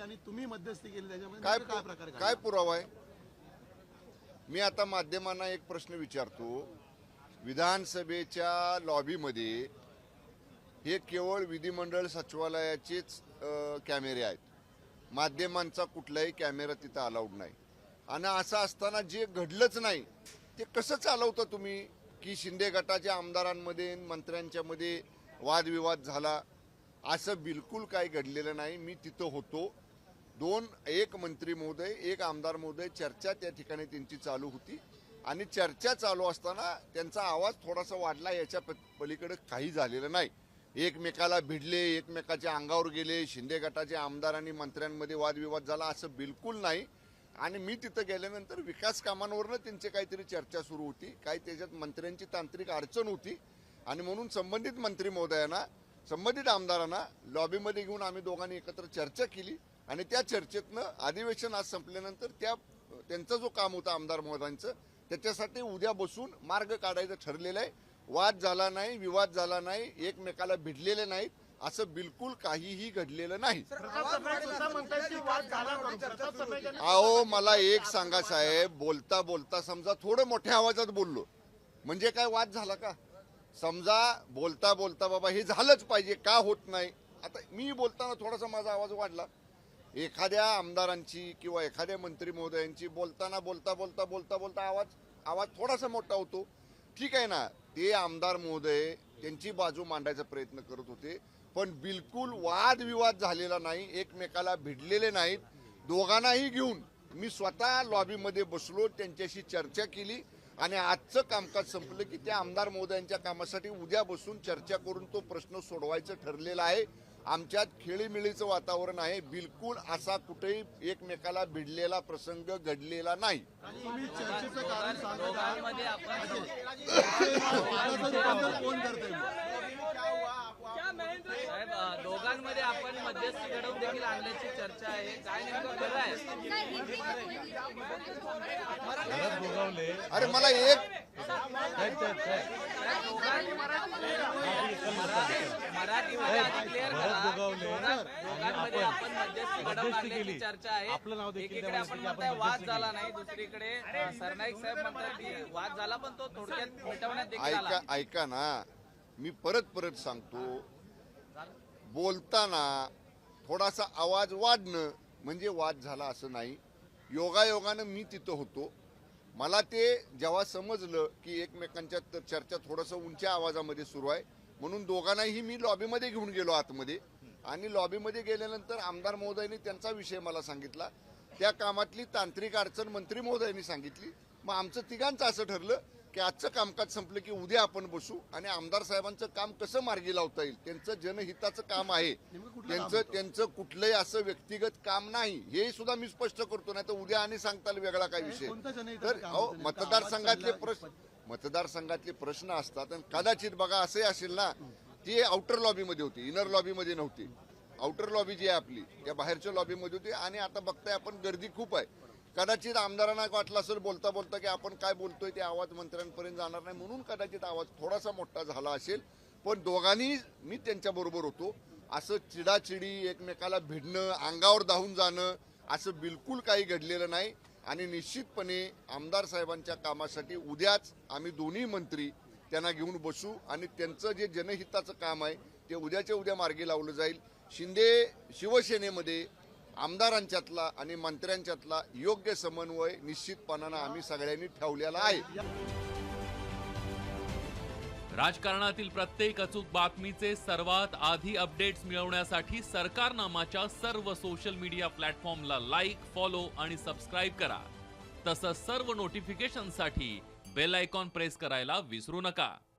घेतली आणि तुम्ही मध्यस्थी केली त्याच्यामध्ये काय नेमकं काय प्रकार घडला? काय पुरावा आहे? मी आता माध्यमांना एक प्रश्न विचारतो. विधानसभेच्या लॉबीमध्ये हे केवळ विधिमंडळ सचिवालयाचेच अ, कॅमेरे आहेत. माध्यमांचा कुठलाही कॅमेरा तिथं अलाउड नाही. आणि असं असताना जे घडलंच नाही ते कसं चालवता तुम्ही की शिंदे गटाच्या आमदारांमध्ये मंत्र्यांच्या मध्ये वादविवाद झाला? असं बिलकुल काही घडलेलं नाही. मी तिथं होतो. दोन एक मंत्री महोदय एक आमदार महोदय चर्चा त्या ठिकाणी त्यांची चालू होती. आणि चर्चा चालू असताना त्यांचा आवाज थोडासा वाढला याच्या प- पलीकडे काही झालेलं नाही. एकमेकाला भिडले एकमेकाच्या अंगावर गेले शिंदे गटाचे आमदार आणि मंत्र्यांमध्ये वादविवाद झाला असं बिलकुल नाही. आणि मी तिथं गेल्यानंतर विकास कामांवरनं त्यांची काहीतरी चर्चा सुरू होती. काही त्याच्यात मंत्र्यांची तांत्रिक अडचण होती. आणि म्हणून संबंधित मंत्री महोदयांना संबंधित आमदारांना लॉबीमध्ये घेऊन आम्ही दोघांनी एकत्र चर्चा केली. आणि त्या चर्चेतनं अधिवेशन आज संपल्यानंतर त्या त्यांचा जो काम होता आमदार महोदयांचं त्याच्यासाठी उद्या बसून मार्ग काढायचं ठरलेलं आहे. वाद झाला नाही विवाद झाला नाही एकमेकाला भिडलेले नाहीत असं बिलकुल काहीही घडलेलं नाही. अहो मला एक सांगा साहेब बोलता बोलता समजा थोडं मोठ्या आवाजात बोललो. म्हणजे काय वाद झाला का? समजा बोलता बोलता बाबा हे झालंच पाहिजे का होत नाही? आता मी बोलताना थोडासा माझा आवाज वाढला. एखाद्या आमदारांची किंवा एखाद्या मंत्री महोदयांची बोलताना बोलता बोलता बोलता बोलता आवाज आवाज थोडासा मोठा होतो. ठीक आहे ना ते आमदार महोदय त्यांची बाजू मांडायचा प्रयत्न करत होते पण बिलकुल वादविवाद झालेला नाही एकमेकाला भिडलेले नाहीत. दोघांनाही घेऊन मी स्वतः लॉबीमध्ये बसलो त्यांच्याशी चर्चा केली. आणि आजचं कामकाज संपलं की त्या आमदार महोदयांच्या कामासाठी उद्या बसून चर्चा करून तो प्रश्न सोडवायचं ठरलेला आहे. आमच्यात खेळीमेळीचं वातावरण आहे. बिलकुल असा कुठेही एकमेकाला भिडलेला प्रसंग घडलेला नाही. साहेब दोघांमध्ये आपण मध्यस्थी घडवून देखील आणल्याची चर्चा आहे. काय नेमकं खरं आहे अरे मला एक मराठीमध्ये क्लिअर करा. दोघां- दोघांमध्ये आपण मध्यस्थी घडवून आणल्याची चर्चा आहे. एकीकडे आपण म्हणताय वाद झाला नाही दुसरीकडे सरनाईक साहेब म्हणतात की वाद झाला पण तो थोडक्यात मिटवण्यात देखील आला. ऐका ऐका ना. मी परत परत सांगतो. बोलताना थोडासा आवाज वाढणं म्हणजे वाद झाला असं नाही. योगायोगानं मी तिथं होतो. मला ते जेव्हा समजलं की एकमेकांच्या तर चर्चा थोडंसं उंच्या आवाजामध्ये सुरू आहे म्हणून दोघांनाही मी लॉबीमध्ये घेऊन गेलो आतमध्ये. आणि लॉबीमध्ये गेल्यानंतर आमदार महोदयांनी त्यांचा विषय मला सांगितला. त्या कामातली तांत्रिक अडचण मंत्री महोदयांनी सांगितली. मग आमचं तिघांचं असं ठरलं की आजचं कामकाज संपलं की उद्या आपण बसू आणि आमदार साहेबांचं काम कसं मार्गी लावता येईल? त्यांचं जनहिताचं काम आहे. त्यांचं त्यांचं कुठलंही असं व्यक्तिगत काम नाही. हे सुद्धा मी स्पष्ट करतो नाही तर उद्या आणि सांगता येईल वेगळा काय विषय. तर अहो मतदारसंघातले प्रश्न मतदारसंघातले प्रश्न असतात आणि कदाचित बघा असे असेल ना ती आउटर लॉबीमध्ये होती इनर लॉबीमध्ये नव्हती. आउटर लॉबी जी आहे आपली त्या बाहेरच्या लॉबीमध्ये होती आणि आता बघताय आपण गर्दी खूप आहे. कदाचित आमदारांना वाटलं असेल बोलता बोलता की आपण काय बोलतोय ते आवाज मंत्र्यांपर्यंत जाणार नाही म्हणून कदाचित आवाज थोडासा मोठा झाला असेल. पण दोघांनी मी त्यांच्या बरोबर होतो. असं चिडाचिडी एकमेकाला भिडणं अंगावर धावून जाणं असं बिलकुल काही घडलेलं नाही. आणि निश्चितपणे आमदार साहेबांच्या कामासाठी उद्याच आम्ही दोन्ही मंत्री त्यांना घेऊन बसू आणि त्यांचं जे जनहिताचं काम आहे ते उद्याच्या उद्या मार्गी लावलं जाईल. शिंदे शिवसेनेमध्ये आमदारांच्यातला आणि मंत्र्यांच्यातला योग्य समन्वय निश्चितपणानं आम्ही सगळ्यांनी ठेवलेला आहे. राजकारणातील प्रत्येक अचूक बातमीचे सर्वात आधी अपडेट्स मिळवण्यासाठी सरकारनामाच्या सर्व सोशल मीडिया प्लॅटफॉर्मला लाईक फॉलो आणि सबस्क्राईब करा. तसंच सर्व नोटिफिकेशनसाठी बेल आयकॉन प्रेस करायला विसरू नका.